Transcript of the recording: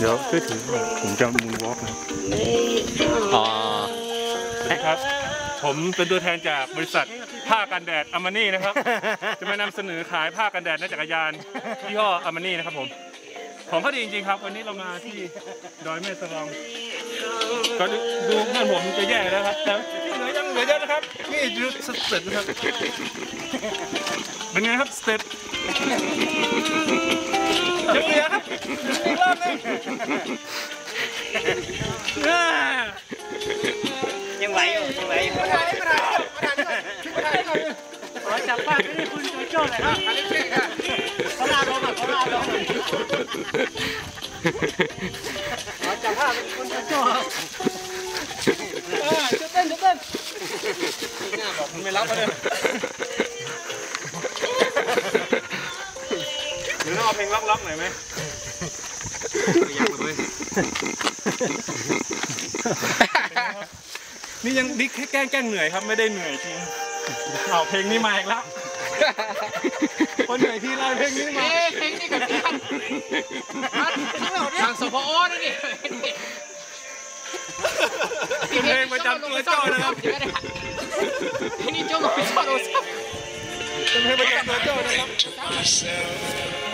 เดี๋ยวช่วยถือหน่อยผมจะมูนวอล์กนะอ๋อสวัสดีครับ ผมเป็นตัวแทนจากบริษัทผ้ากันแดดอามานี่นะครับ จะมานำเสนอขายผ้ากันแดดและจักรยานยี่ห้ออามานี่นะครับผม ของเขาดีจริงๆครับ วันนี้เรามาที่ดอยแม่สลอง ก็ดูดูเพื่อนผมจะแย่แล้วครับแต่ที่เหลือยังเหลือเยอะนะครับ นี่ดูสเต็ปนะครับ เป็นไงครับสเต็ป Chụp đi á Đi lên đi Nhưng vậy Nhưng vậy Nói chẳng qua cái này phun cho trơn này đó Có la đâu mà có la đâu mà Nói chẳng qua mình phun cho trơn Chụp tên chụp tên Mình lắp vào đây รับเขาลาลงอะเขาลาลงขอจับภาพเป็นคุณโจโจ้ครับเออจะเต้นจะเต้นมันไม่รับมาเลยหรือต้องเอาเพลงล็อกๆหน่อยไหมนี่ยังดิแค่แกล้งแกล้งเหนื่อยครับไม่ได้เหนื่อยจริงเอาเพลงนี้มาอีกแล้วคนเหนื่อยที่ไรเพลงนี้มาเพลงนี้กับพี่ทางสพอนั่นนี่เป็นเพลงประจำตัวเจ้านะครับเพลงนี้โจ้กับพี่ชอบโดนซับเป็นเพลงประจำตัวเจ้านะครับ